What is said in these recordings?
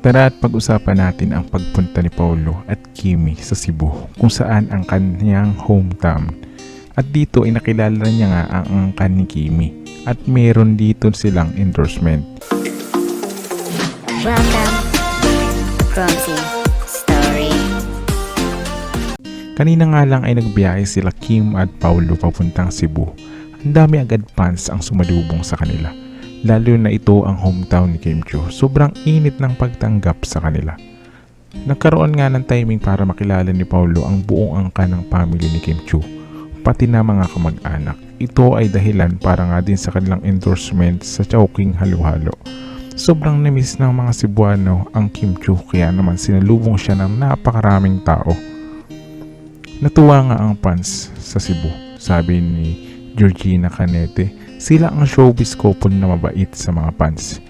Tara at pag-usapan natin ang pagpunta ni Paulo at Kimi sa Cebu kung saan ang kanyang hometown. At dito ay nakilala niya nga ang angkan ni Kimi at meron dito silang endorsement. Welcome, Promising Story. Kanina nga lang ay nagbiyahe sila Kim at Paulo papuntang Cebu. Ang dami agad fans ang sumalubong sa kanila. Lalo na ito ang hometown ni Kim Chiu. Sobrang init ng pagtanggap sa kanila. Nagkaroon nga ng timing para makilala ni Paulo ang buong angka ng family ni Kim Chiu, pati na mga kamag-anak. Ito ay dahilan para nga din sa kanilang endorsement sa Chowking Halo-Halo. Sobrang namiss ng mga Cebuano ang Kim Chiu kaya naman sinalubong siya ng napakaraming tao. Natuwa nga ang fans sa Cebu, sabi ni Georgina Canete. Sila ang showbiz couple na mabait sa mga fans.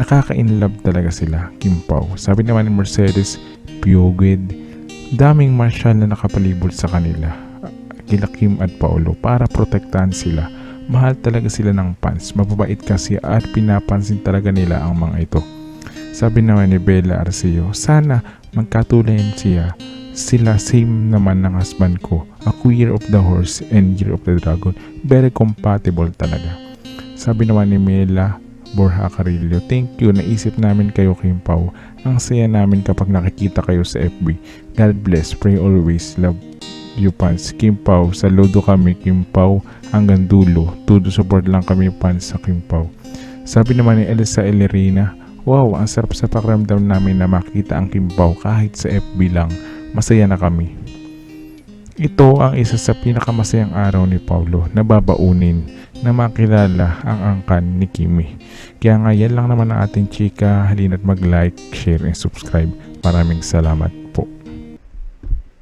Nakaka-inlove talaga sila, Kim Pao. Sabi naman ni Mercedes, Piogid, daming marshal na nakapalibot sa kanila, kila Kim at Paolo, para protektahan sila. Mahal talaga sila ng fans, mababait kasi at pinapansin talaga nila ang mga ito. Sabi naman ni Bella Arceo, sana magkatulayan siya sila same naman ng husband ko. Ako Year of the Horse and Year of the Dragon. Very compatible talaga. Sabi naman ni Mela Borja Carillo, Thank you, naisip namin kayo Kim Pao. Ang saya namin kapag nakikita kayo sa FB. God bless, pray always, love you fans. Kim Pao, saludo kami Kim Pao hanggang dulo. Todo support lang kami fans sa Kim Pao. Sabi naman ni Elsa Elerina, Wow, ang sarap sa pakiramdam namin na makita ang Kim Pao kahit sa FB lang masaya na kami. Ito ang isa sa pinakamasayang araw ni Paulo na babaunin na makilala ang angkan ni Kimi. Kaya nga yan lang naman ang ating chika. Halina't mag-like, share, and subscribe. Maraming salamat.